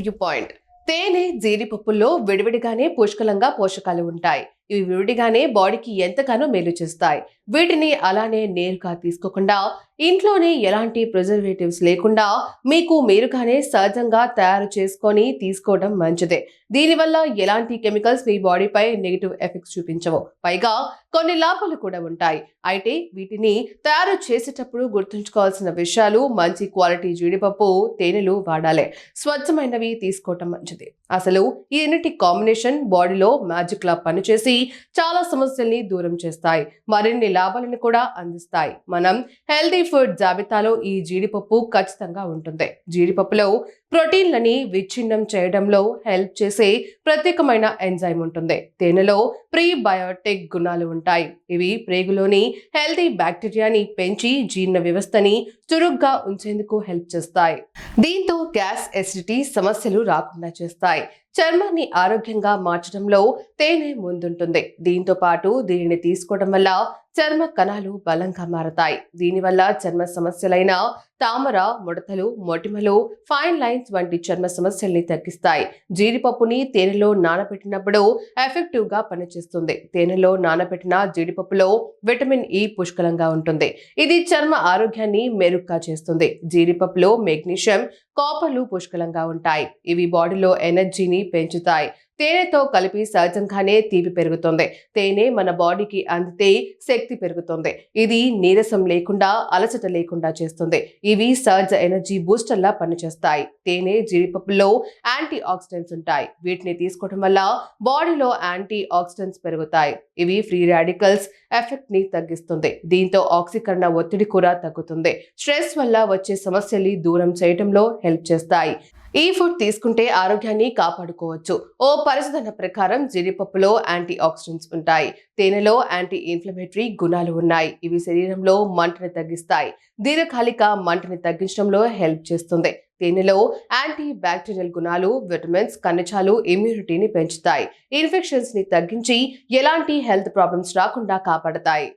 View point. తేనె జీడిపప్పుల్లో విడివిడిగానే పుష్కలంగా పోషకాలు ఉంటాయి. ఇవి విడిగానే బాడీకి ఎంతగానో మేలు చేస్తాయి. వీటిని అలానే నేరుగా తీసుకోకుండా ఇంట్లోనే ఎలాంటి ప్రిజర్వేటివ్స్ లేకుండా మీకు మీరుగానే సహజంగా తయారు చేసుకొని తీసుకోవడం మంచిదే. దీనివల్ల ఎలాంటి కెమికల్స్ మీ బాడీపై నెగిటివ్ ఎఫెక్ట్స్ చూపించవు. పైగా కొన్ని లాభాలు కూడా ఉంటాయి. అయితే వీటిని తయారు చేసేటప్పుడు గుర్తుంచుకోవాల్సిన విషయాలు మంచి క్వాలిటీ జీడిపప్పు తేనెలు వాడాలి. స్వచ్ఛమైనవి తీసుకోవటం మంచిది. అసలు ఈ ఎన్నిటి కాంబినేషన్ బాడీలో మ్యాజిక్ లా పనిచేసి చాలా సమస్యల్ని దూరం చేస్తాయి. మరిన్ని లాభాలను కూడా అందిస్తాయి. మనం హెల్దీ ఫుడ్ జాబితాలో ఈ జీడిపప్పు ఖచ్చితంగా ఉంటుంది. జీడిపప్పులో ప్రోటీన్లని విచ్ఛిన్నం చేయడంలో హెల్ప్ చేసే ప్రత్యేకమైన ఎంజైమ్ ఉంటుంది. తేనెలో ప్రీబయోటిక్ గుణాలు ఉంటాయి. ఇవి ప్రేగులోని హెల్తీ బ్యాక్టీరియాని పెంచి జీర్ణ వ్యవస్థని చురుగ్గా ఉంచేందుకు హెల్ప్ చేస్తాయి. దీంతో గ్యాస్ ఎసిడిటీ సమస్యలు రాకుండా చేస్తాయి. చర్మాన్ని ఆరోగ్యంగా మార్చడంలో తేనె ముందుంటుంది. దీంతో పాటు దీనిని తీసుకోవడం వల్ల చర్మ కణాలు బలంగా మారతాయి. దీనివల్ల చర్మ సమస్యలైన తామర ముడతలు మొటిమలు ఫైన్ లైన్ లైన్స్ వంటి చర్మ సమస్యల్ని తగ్గిస్తాయి. జీడిపప్పుని తేనెలో నానబెట్టినప్పుడు ఎఫెక్టివ్గా పనిచేస్తుంది. తేనెలో నానబెట్టిన జీడిపప్పులో విటమిన్ ఇ పుష్కలంగా ఉంటుంది. ఇది చర్మ ఆరోగ్యాన్ని మెరుగ్గా చేస్తుంది. జీడిపప్పులో మెగ్నీషియం కాపర్లు పుష్కలంగా ఉంటాయి. ఇవి బాడీలో ఎనర్జీని పెంచుతాయి. తేనెతో కలిపి సహజంగానే తీపి పెరుగుతుంది. తేనె మన బాడీకి అందితే శక్తి పెరుగుతుంది. ఇది నీరసం లేకుండా అలసట లేకుండా చేస్తుంది. ఇవి సహజ ఎనర్జీ బూస్టర్లా పనిచేస్తాయి. తేనె జీడిపప్పులో యాంటీ ఆక్సిడెంట్స్ ఉంటాయి. వీటిని తీసుకోవడం వల్ల బాడీలో యాంటీ ఆక్సిడెంట్స్ పెరుగుతాయి. ఇవి ఫ్రీ రాడికల్స్ ఎఫెక్ట్ని తగ్గిస్తుంది. దీంతో ఆక్సీకరణ ఒత్తిడి కూడా తగ్గుతుంది. స్ట్రెస్ వల్ల వచ్చే సమస్యల్ని దూరం చేయడంలో హెల్ప్ చేస్తాయి. ఈ ఫుడ్ తీసుకుంటే ఆరోగ్యాన్ని కాపాడుకోవచ్చు. ఓ పరిశోధన ప్రకారం జీడిపప్పులో యాంటీ ఆక్సిడెంట్స్ ఉంటాయి. తేనెలో యాంటీ ఇన్ఫ్లమేటరీ గుణాలు ఉన్నాయి. ఇవి శరీరంలో మంటని తగ్గిస్తాయి. దీర్ఘకాలిక మంటని తగ్గించడంలో హెల్ప్ చేస్తుంది. తేనెలో యాంటీ బ్యాక్టీరియల్ గుణాలు విటమిన్స్ కణజాలు ఇమ్యూనిటీని పెంచుతాయి. ఇన్ఫెక్షన్స్ని తగ్గించి ఎలాంటి హెల్త్ ప్రాబ్లమ్స్ రాకుండా కాపాడతాయి.